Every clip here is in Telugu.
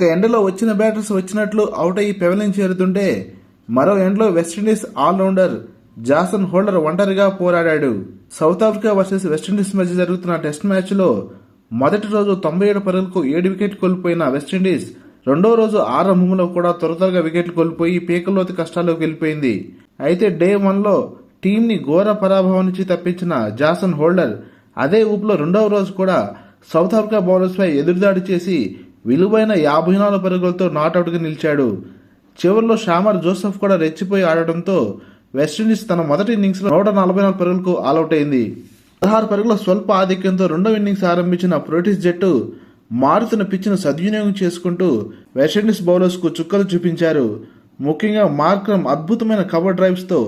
ఒక ఎండలో వచ్చిన బ్యాటర్స్ వచ్చినట్లు అవుట్ అయ్యి పెవలిన్ చేరుతుంటే మరో ఎండ్లో వెస్టిండీస్ ఆల్రౌండర్ జాసన్ హోల్డర్ ఒంటరిగా పోరాడాడు. సౌత్ ఆఫ్రికా వర్సెస్ వెస్టిండీస్ మధ్య జరుగుతున్న టెస్ట్ మ్యాచ్లో మొదటి రోజు తొంభై ఏడు పరుగులకు ఏడు వికెట్ కోల్పోయిన వెస్టిండీస్ రెండో రోజు ఆరంభంలో కూడా త్వర త్వరగా వికెట్లు కోల్పోయి పీకల్లోతి కష్టాల్లోకి వెళ్ళిపోయింది. అయితే డే వన్లో టీంని ఘోర పరాభవం నుంచి తప్పించిన జాసన్ హోల్డర్ అదే ఊపులో రెండవ రోజు కూడా సౌత్ ఆఫ్రికా బౌలర్స్పై ఎదురుదాడి చేసి విలువైన యాభై నాలుగు పరుగులతో నాటౌట్గా నిలిచాడు. చివరిలో షామర్ జోసెఫ్ కూడా రెచ్చిపోయి ఆడటంతో వెస్టిండీస్ తన మొదటి ఇన్నింగ్స్లో నూట నలభై నాలుగు పరుగులకు ఆల్అవుట్ అయింది. పదహారు పరుగుల స్వల్ప ఆధిక్యంతో రెండవ ఇన్నింగ్స్ ఆరంభించిన ప్రోటీస్ జట్టు మారుతున్న పిచ్ను సద్వినియోగం చేసుకుంటూ వెస్టిండీస్ బౌలర్స్కు చుక్కలు చూపించారు. ముఖ్యంగా మార్క్రమ్ అద్భుతమైన కవర్ డ్రైవ్స్తో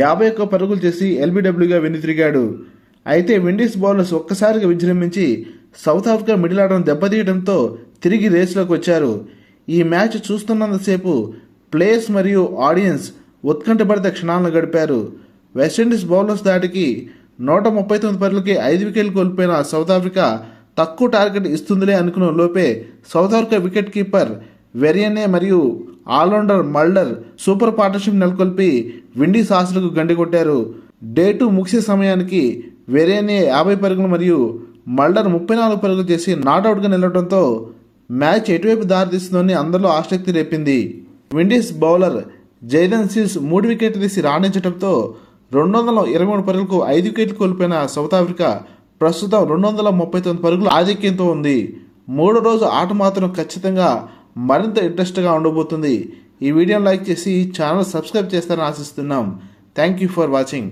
యాభై ఒక్క పరుగులు చేసి ఎల్బీడబ్ల్యూగా వెనుతిరిగాడు అయితే విండీస్ బౌలర్స్ ఒక్కసారిగా విజృంభించి సౌత్ ఆఫ్రికా మిడిల్ ఆర్డర్ను దెబ్బతీయడంతో తిరిగి రేసులోకి వచ్చారు. ఈ మ్యాచ్ చూస్తున్నంతసేపు ప్లేయర్స్ మరియు ఆడియన్స్ ఉత్కంఠభరిత క్షణాలను గడిపారు. వెస్టిండీస్ బౌలర్స్ దాటికి నూట ముప్పై తొమ్మిది పరులకి ఐదు వికెట్లు కోల్పోయిన సౌత్ ఆఫ్రికా తక్కువ టార్గెట్ ఇస్తుందిలే అనుకున్న లోపే South Africa wicket keeper Verreynne మరియు ఆల్రౌండర్ మల్డర్ సూపర్ పార్ట్నర్షిప్ నెలకొల్పి విండీస్ ఆశలకు గండి కొట్టారు. డే టూ ముగిసే సమయానికి వెరియనే యాభై పరుగులు మరియు మల్డర్ ముప్పై నాలుగు పరుగులు చేసి నాట్అవుట్గా నిలవడంతో మ్యాచ్ ఎటువైపు దారితీస్తుందని అందరిలో ఆసక్తి రేపింది. విండీస్ బౌలర్ జైదన్ సిల్స్ మూడు వికెట్లు తీసి రాణించడంతో రెండు వందల ఇరవై మూడు పరుగులకు ఐదు వికెట్లు కోల్పోయిన సౌత్ ఆఫ్రికా ప్రస్తుతం రెండు వందల ముప్పై తొమ్మిది పరుగులు ఆధిక్యంతో ఉంది. మూడో రోజు ఆట మాత్రం ఖచ్చితంగా మరింత ఇంట్రెస్ట్గా ఉండబోతుంది. ఈ వీడియోని లైక్ చేసి ఛానల్ సబ్స్క్రైబ్ చేస్తారని ఆశిస్తున్నాం. Thank you for watching.